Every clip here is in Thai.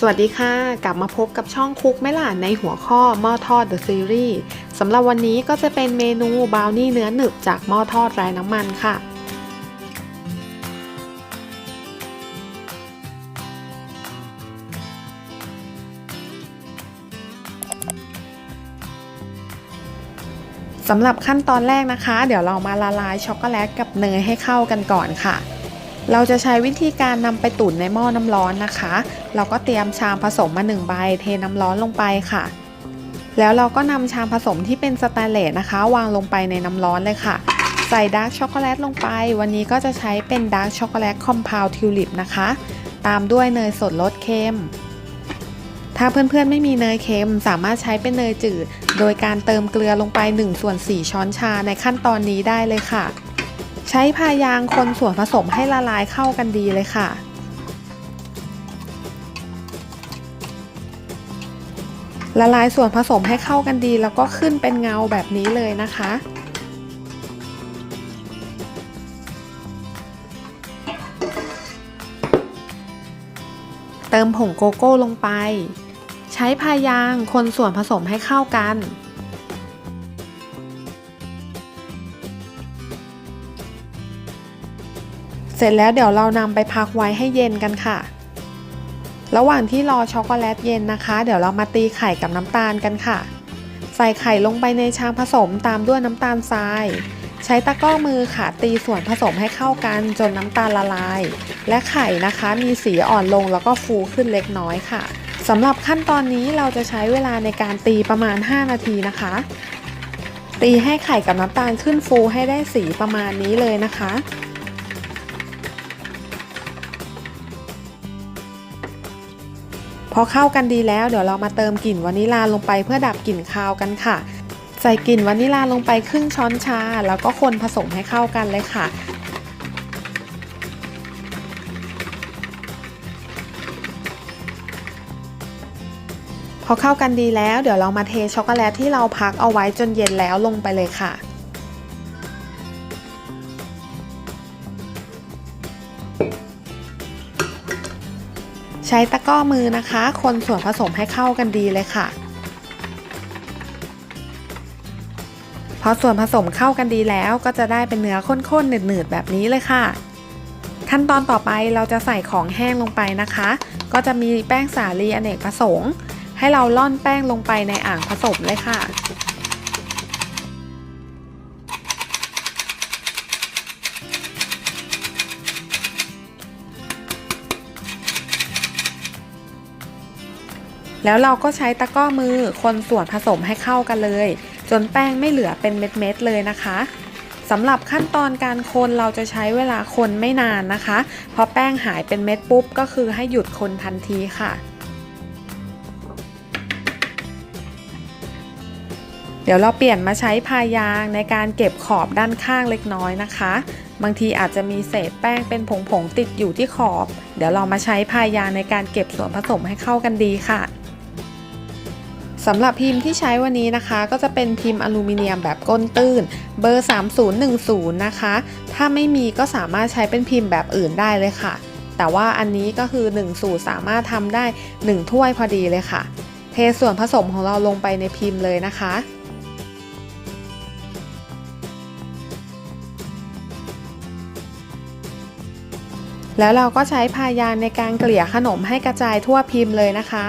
สวัสดีค่ะ กลับมาพบกับช่องคุกไม่ล่ะในหัวข้อหม้อทอด The Series สำหรับวันนี้ก็จะเป็นเมนูบราวนี่เนื้อหนึบจากหม้อทอดไร้น้ำมันค่ะ สำหรับขั้นตอนแรกนะคะ เดี๋ยวเรามาละลายช็อกโกแลตกับเนยให้เข้ากันก่อนค่ะ เราจะใช้วิธีการนำไปตุ๋นในหม้อน้ำร้อนนะคะ เราก็เตรียมชามผสมมา1ใบเทน้ำร้อนลงไปค่ะ แล้วเราก็นำชามผสมที่เป็นสแตนเลสนะคะ วางลงไปในน้ำร้อนเลยค่ะ ใส่ดาร์กช็อกโกแลตลงไป วันนี้ก็จะใช้เป็นดาร์กช็อกโกแลตคอมเพลทิวลิปนะคะ ตามด้วยเนยสดรสเค็ม ถ้าเพื่อนๆไม่มีเนยเค็มสามารถใช้เป็นเนยจืด โดยการเติมเกลือลงไป1ส่วน4ช้อนชาในขั้นตอนนี้ได้เลยค่ะ ใช้พายางคนส่วนผสมให้ละลายเข้ากันดีเลยค่ะ ละลายส่วนผสมให้เข้ากันดี แล้วก็ขึ้นเป็นเงาแบบนี้เลยนะคะ เติมผงโกโก้ลงไป ใช้พายางคนส่วนผสมให้เข้ากัน เสร็จแล้วเดี๋ยวเรานำไปพักไว้ให้เย็นกันค่ะ ระหว่างที่รอช็อกโกแลตเย็นนะคะ เดี๋ยวเรามาตีไข่กับน้ำตาลกันค่ะ ใส่ไข่ลงไปในชามผสมตามด้วยน้ำตาลทราย ใช้ตะกร้อมือค่ะตีส่วนผสมให้เข้ากันจนน้ำตาลละลาย และไข่นะคะมีสีอ่อนลงแล้วก็ฟูขึ้นเล็กน้อยค่ะสำหรับขั้นตอนนี้เราจะใช้เวลาในการตีประมาณ 5 นาทีนะคะ ตีให้ไข่กับน้ำตาลขึ้นฟูให้ได้สีประมาณนี้เลยนะคะ อเข้ากันดีแล้วเดี๋ยวเรามาเติมกลิ่นวานิลาลงไปเพื่อดับกลิ่นคาวกันค่ะ ใส่กลิ่นวานิลาลงไปครึ่งช้อนชา แล้วก็คนผสมให้เข้ากันเลยค่ะพอเข้ากันดีแล้วเดี๋ยวเรามาเทช็อกโกแลตที่เราพักเอาไว้จนเย็นแล้วลงไปเลยค่ะ ใช้ตะก้อมือนะคะ คนส่วนผสมให้เข้ากันดีเลยค่ะ พอส่วนผสมเข้ากันดีแล้วก็จะได้เป็นเนื้อข้นๆหนืดๆแบบนี้เลยค่ะ ขั้นตอนต่อไปเราจะใส่ของแห้งลงไปนะคะ ก็จะมีแป้งสาลีอเนกประสงค์ ให้เราล่อนแป้งลงไปในอ่างผสมเลยค่ะ แล้วเราก็ใช้ตะก้อมือคนส่วนผสมให้เข้ากันเลย จนแป้งไม่เหลือเป็นเม็ดๆเลยนะคะสำหรับขั้นตอนการคนเราจะใช้เวลาคนไม่นานนะคะ พอแป้งหายเป็นเม็ดปุ๊บก็คือให้หยุดคนทันทีค่ะ เดี๋ยวเราเปลี่ยนมาใช้พายางในการเก็บขอบด้านข้างเล็กน้อยนะคะ บางทีอาจจะมีเศษแป้งเป็นผงๆติดอยู่ที่ขอบ เดี๋ยวเรามาใช้พายางในการเก็บส่วนผสมให้เข้ากันดีค่ะ สำหรับพิมพ์ที่ใช้วันนี้นะคะ ก็จะเป็นพิมพ์อลูมิเนียมแบบก้นตื้น เบอร์ 3010 นะคะ ถ้าไม่มีก็สามารถใช้เป็นพิมพ์แบบอื่นได้เลยค่ะ แต่ว่าอันนี้ก็คือ1สูตรสามารถทำได้ 1 ถ้วยพอดีเลยค่ะ เทส่วนผสมของเราลงไปในพิมพ์เลยนะคะแล้วเราก็ใช้พายางในการเกลี่ยขนมให้กระจายทั่วพิมพ์เลยนะคะ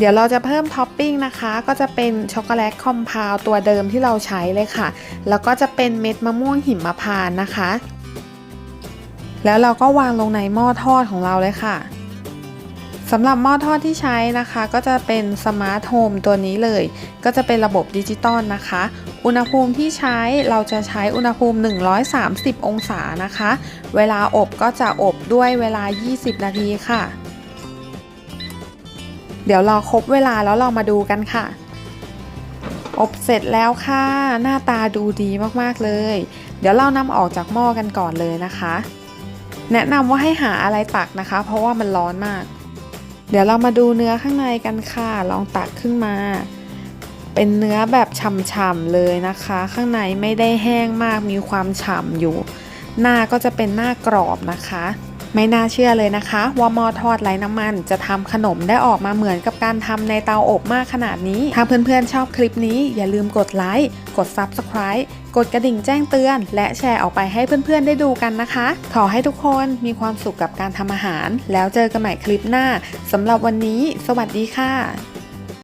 เดี๋ยวเราจะเพิ่มท็อปปิ้งนะคะ ก็จะเป็นช็อกโกแลตคอมเพลตัวเดิมที่เราใช้เลยค่ะ แล้วก็จะเป็นเม็ดมะม่วงหิมพานต์นะคะ แล้วเราก็วางลงในหม้อทอดของเราเลยค่ะสำหรับหม้อทอดที่ใช้นะคะ ก็จะเป็นสมาร์ทโฮมตัวนี้เลย ก็จะเป็นระบบดิจิตอลนะคะ อุณหภูมิที่ใช้เราจะใช้อุณหภูมิ 130 องศานะคะ เวลาอบก็จะอบด้วยเวลา 20 นาทีค่ะ เดี๋ยวรอครบเวลาแล้วเรามาดูกันค่ะ อบเสร็จแล้วค่ะ หน้าตาดูดีมากๆเลย เดี๋ยวเรานำออกจากหม้อกันก่อนเลยนะคะ แนะนำว่าให้หาอะไรตักนะคะ เพราะว่ามันร้อนมาก เดี๋ยวเรามาดูเนื้อข้างในกันค่ะ ลองตักขึ้นมา เป็นเนื้อแบบฉ่ำๆเลยนะคะ ข้างในไม่ได้แห้งมากมีความฉ่ำอยู่ หน้าก็จะเป็นหน้ากรอบนะคะ ไม่น่าเชื่อเลยนะคะ ว่าหม้อทอดไร้น้ำมัน จะทำขนมได้ออกมาเหมือนกับการทำในเตาอบมากขนาดนี้ ถ้าเพื่อนๆชอบคลิปนี้อย่าลืมกดไลค์ กด Subscribe กดกระดิ่งแจ้งเตือน และแชร์ออกไปให้เพื่อนๆได้ดูกันนะคะ ขอให้ทุกคนมีความสุขกับการทำอาหาร แล้วเจอกันใหม่คลิปหน้าสำหรับวันนี้ สวัสดีค่ะ